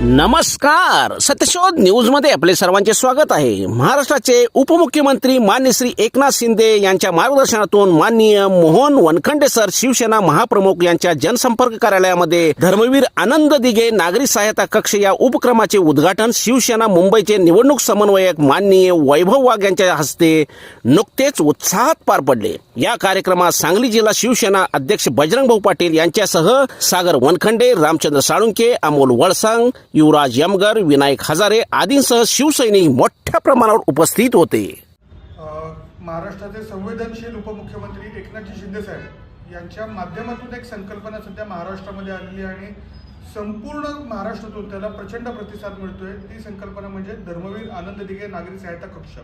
नमस्कार. सत्यशोध न्यूजमध्ये आपले सर्वांचे स्वागत आहे. महाराष्ट्राचे उपमुख्यमंत्री मान्य श्री एकनाथ शिंदे यांच्या मार्गदर्शनातून माननीय मोहन वनखंडे सर शिवसेना महाप्रमुख यांच्या जनसंपर्क कार्यालयामध्ये धर्मवीर आनंद दिघे नागरी सहायता कक्ष या उपक्रमाचे उद्घाटन शिवसेना मुंबईचे निवडणूक समन्वयक माननीय वैभव वाघ यांच्या हस्ते नुकतेच उत्साहात पार पडले. या कार्यक्रमात सांगली जिल्हा शिवसेना अध्यक्ष बजरंग भाऊ पाटील यांच्यासह सागर वनखंडे रामचंद्र साळुंके अमोल वळसांग युवराज यमगर विनायक हजारे आदींसह शिवसैनिक मोठ्या प्रमाणावर उपस्थित होते. महाराष्ट्राचे संवेदनशील उपमुख्यमंत्री एकनाथजी शिंदे साहेब यांच्या माध्यमातून एक संकल्पना सध्या महाराष्ट्रामध्ये आलेली आहे आणि संपूर्ण महाराष्ट्रातून त्याला प्रचंड प्रतिसाद मिळतोय. ती संकल्पना म्हणजे धर्मवीर आनंद दिघे नागरी सहायता कक्ष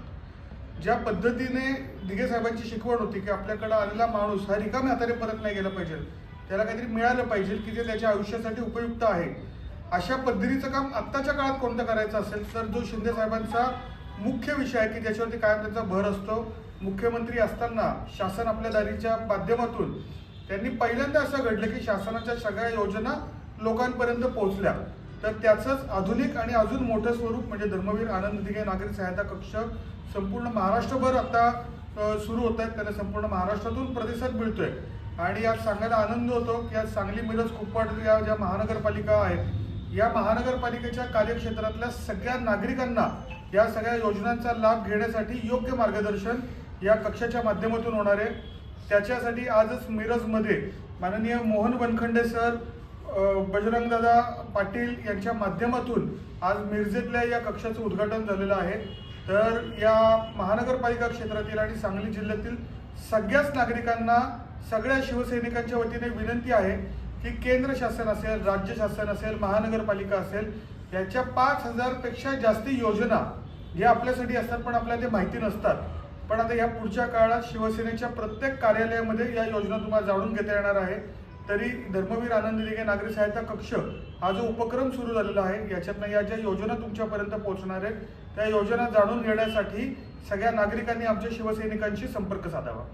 ज्या पद्धतीने दिघे साहेबांची शिकवण होती की आपल्याकडे आलेला माणूस हा रिकाम्या हाताने परत नाही गेला पाहिजे त्याला काहीतरी मिळालं पाहिजे की जे त्याच्या आयुष्यासाठी उपयुक्त आहे. अशा पद्धतीचं काम आत्ताच्या काळात कोणतं करायचं असेल तर जो शिंदे साहेबांचा मुख्य विषय आहे की ज्याच्यावरती कायम त्यांचा भर असतो मुख्यमंत्री असताना शासन आपल्या दारीच्या माध्यमातून त्यांनी पहिल्यांदा असं घडलं की शासनाच्या सगळ्या योजना लोकांपर्यंत पोहोचल्या. तर त्याचंच आधुनिक आणि अजून मोठं स्वरूप म्हणजे धर्मवीर आनंद दिघे नागरिक सहायता कक्ष संपूर्ण महाराष्ट्रभर आता सुरू होत आहेत त्यांना संपूर्ण महाराष्ट्रातून प्रतिसाद मिळतोय. आणि आज सांगायला आनंद होतो की आज सांगली मिरज कुपवाड या ज्या महानगरपालिका आहेत या महानगरपालिकेच्या कार्यक्षेत्रातल्या सगळ्या नागरिकांना या सगळ्या योजनांचा लाभ घेण्यासाठी योग्य मार्गदर्शन या कक्षाच्या माध्यमातून होणार आहे. त्याच्यासाठी आजच मिरजमध्ये माननीय मोहन वनखंडे सर बजरंगदादा पाटील यांच्या माध्यमातून आज मिरजेतल्या या कक्षाचं उद्घाटन झालेलं आहे. तर या महानगरपालिका क्षेत्रातील आणि सांगली जिल्ह्यातील सगळ्याच नागरिकांना सगळ्या शिवसैनिकांच्या वतीने विनंती आहे की केंद्र शासन असेल राज्य शासन असेल महानगरपालिका असेल याच्या पाच हजारपेक्षा जास्त योजना या आपल्यासाठी असतात पण आपल्याला ते माहिती नसतात. पण आता या पुढच्या काळात शिवसेनेच्या प्रत्येक कार्यालयामध्ये या योजना तुम्हाला जाणून घेता येणार आहे. तरी धर्मवीर आनंद दिघे नागरी सहायता कक्ष हा जो उपक्रम सुरू झालेला आहे याच्यातनं या ज्या योजना तुमच्यापर्यंत पोहोचणार आहेत त्या योजना जाणून घेण्यासाठी सगळ्या नागरिकांनी आमच्या शिवसैनिकांशी संपर्क साधावा.